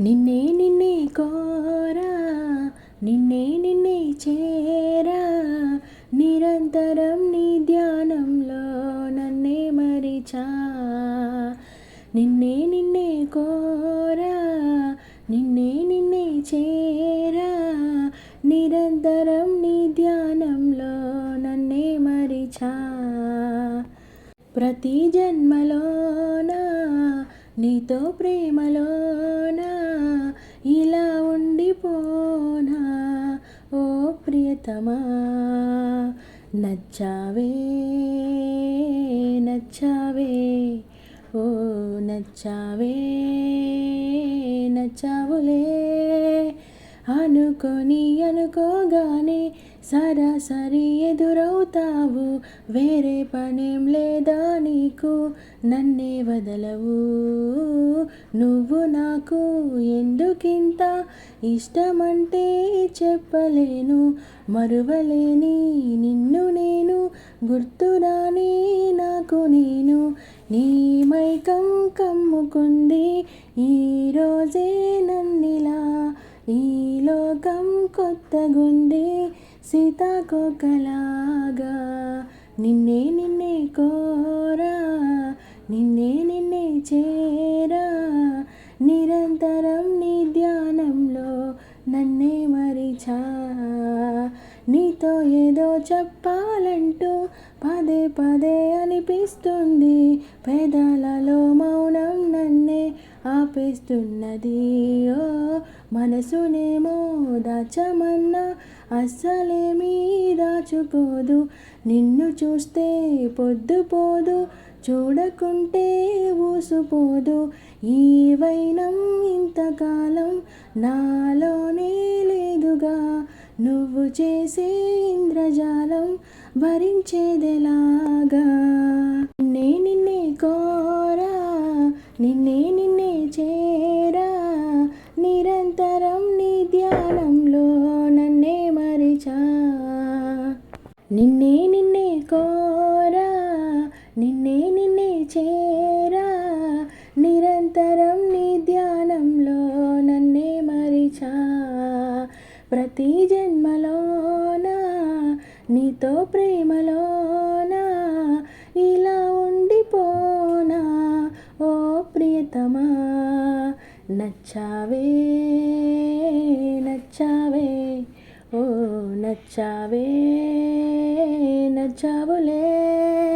నిన్నే నిన్నే కోరా నిన్నే నిన్నే చేరా. నిరంతరం నీ ధ్యానంలో నన్నే మరిచా. నిన్నే నిన్నే కోరా నిన్నే నిన్నే చేరా. నిరంతరం నీ ధ్యానంలో నన్నే మరిచా. ప్రతి జన్మలోనా నీతో ప్రేమలోనా ఇలా ఉండిపోనా ఓ ప్రియతమా? నచ్చావే నచ్చావే ఓ నచ్చావే నచ్చావులే. అనుకొని అనుకోగానే సరాసరి ఎదురవుతావు వేరే పనేం లేదా? నీకు నన్నే వదలవు. నువ్వు నాకు ఎందుకింత ఇష్టమంటే చెప్పలేను. మరువలేని నిన్ను నేను గుర్తురాని నాకు నేను నీ మైకం కమ్ముకుంది. ఈరోజే నన్నిలా ఈ లోకం కొత్తగుంది. సీతాకోకలాగా నిన్నే నిన్నే కో చేరా. నిరంతరం నీ ధ్యానంలో నన్నే మరిచా. నీతో ఏదో చెప్పాలంటూ పదే పదే అనిపిస్తుంది. పెదాలలో మౌనం నన్నే ఆపేస్తున్నది. ఓ మనసునేమో దాచమన్నా అస్సలేమీ దాచుకోదు నిన్ను చూస్తే పొద్దుపోదు చూడకుంటే ఊసుపోదు. ఈ వైనం ఇంతకాలం నాలోనే లేదుగా. నువ్వు చేసే ఇంద్రజాలం భరించేదెలాగా. నిన్నే నిన్నే కోరా నిన్నే నిన్నే నిన్నే నిన్నే కోరా నిన్నే నిన్నే చేరా. నిరంతరం నీ ధ్యానంలో నన్నే మరిచా. ప్రతి జన్మలోనా నీతో ప్రేమలోనా ఇలా ఉండిపోనా ఓ ప్రియతమా. నచ్చావే నచ్చావే. నచ్చావే నచ్చావులే.